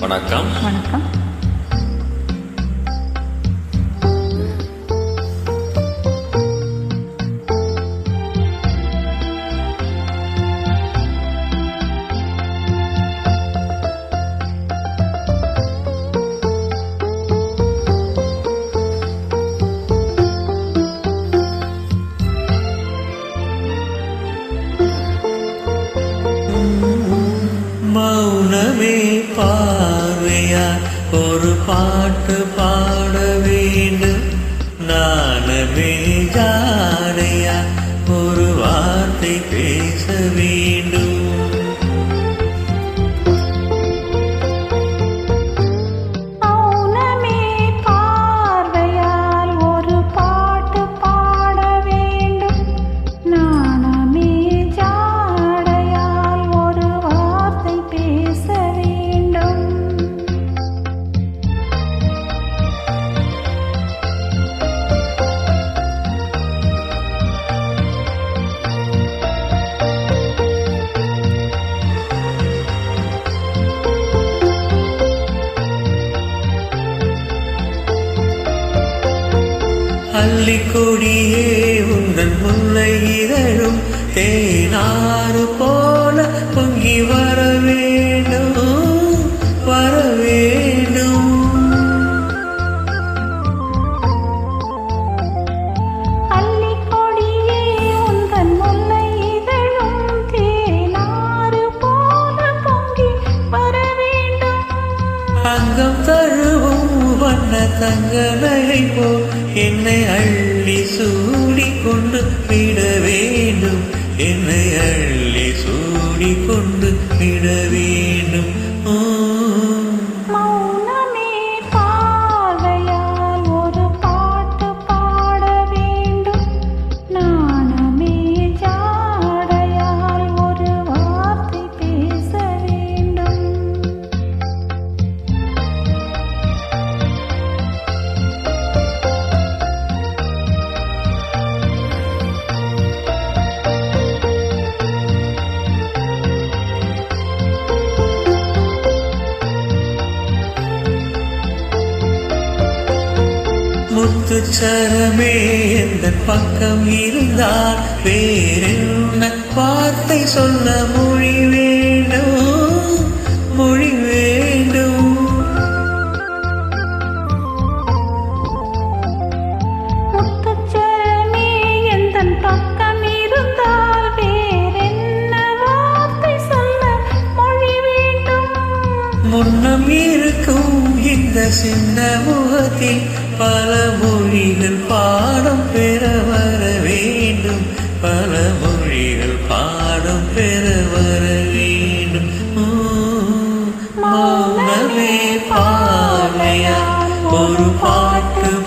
வணக்கம். வணக்கம். மௌனமே பார்வையா ஒரு பாட்டு பாட வேண்டும். நாணமே ஜாடையா ஒரு வார்த்தை பேச வேண்டும். அள்ளிக்கொடியே உங்கள் முல்லை இதழும் தேனாறு போல பொங்கி வர வேண்டும் வர வேண்டும். அங்கம் தழுவும் வண்ண தங்கலை என்னை அள்ளி சூடி கொண்டு விட வேண்டும். முத்து சரமே எந்த பக்கம் இருந்தால் வேறென்ன வார்த்தை சொல்லவும் இந்த சின்ன முகத்தில் பல மொழிகள் பாடம் பெற வர வேண்டும். பல மொழிகள் பாடம் பெற வர வேண்டும். மௌனமே பாவையா? ஒரு பாட்டு